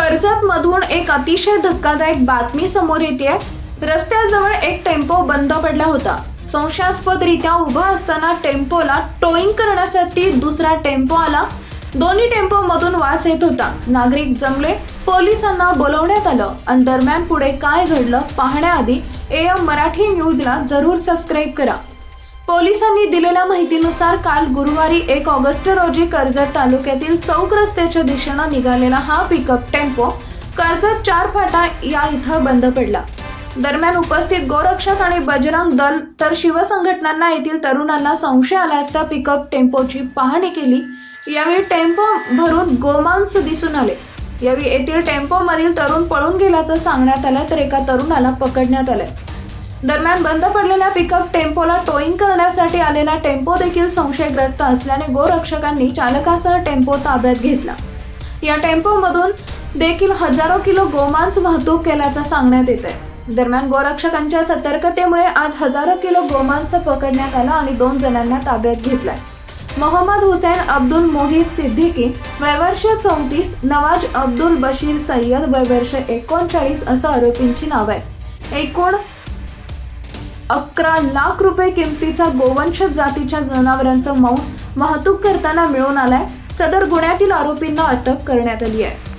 कर्जत मधून एक अतिशय धक्कादायक बातमी समोर येते रस्त्याजवळ एक टेम्पो बंद पडला होता. संशयास्पदरित्या उभा असताना टेम्पोला टोईंग करण्यासाठी दुसरा टेम्पो आला. दोन्ही टेम्पो मधून वास येत होता. नागरिक जमले. पोलिसांना बोलवण्यात आलं. आणि दरम्यान पुढे काय घडलं पाहण्याआधी एम मराठी न्यूजला जरूर सबस्क्राईब करा. पोलिसांनी दिलेल्या माहितीनुसार काल गुरुवारी एक ऑगस्ट रोजी कर्जत तालुक्यातील चौक रस्त्याच्या दिशेनं निघालेला हा पिकअप टेम्पो कर्जत चार फाटा या इथं बंद पडला. दरम्यान उपस्थित गोरक्षक आणि बजरंग दल तर शिवसंघटनांना येथील तरुणांना संशय आला असता पिकअप टेम्पोची पाहणी केली. यावेळी टेम्पो भरून गोमांस दिसून आले. यावेळी येथील टेम्पोमधील तरुण पळून गेल्याचं सांगण्यात आलं तर एका तरुणाला पकडण्यात आलं दरम्यान बंद पडलेल्या पिकअप टेम्पोला टोईंग करण्यासाठी आलेला टेम्पो देखील संशयग्रस्त असल्याने गोरक्षकांनी चालकासह टेम्पो ताब्यात घेतला. या टेम्पोमधून देखील हजारो किलो गोमांस वाहतूक केल्याचं सांगण्यात येत आहे दरम्यान गोरक्षकांच्या सतर्कतेमुळे आज हजारो किलो गोमांस पकडण्यात आला आणि दोन जणांना ताब्यात घेतलाय. मोहम्मद हुसेन अब्दुल मोहित सिद्दीकी वयवर्ष चौतीस नवाज अब्दुल बशीर सय्यद वयवर्ष एकोणचाळीस असं आरोपींची नाव आहे एकूण अकरा लाख रुपये किमतीचा गोवंश जातीच्या जनावरांचा मांस वाहतूक करताना मिळून आलाय. सदर गुन्ह्यातील आरोपींना अटक करण्यात आली आहे.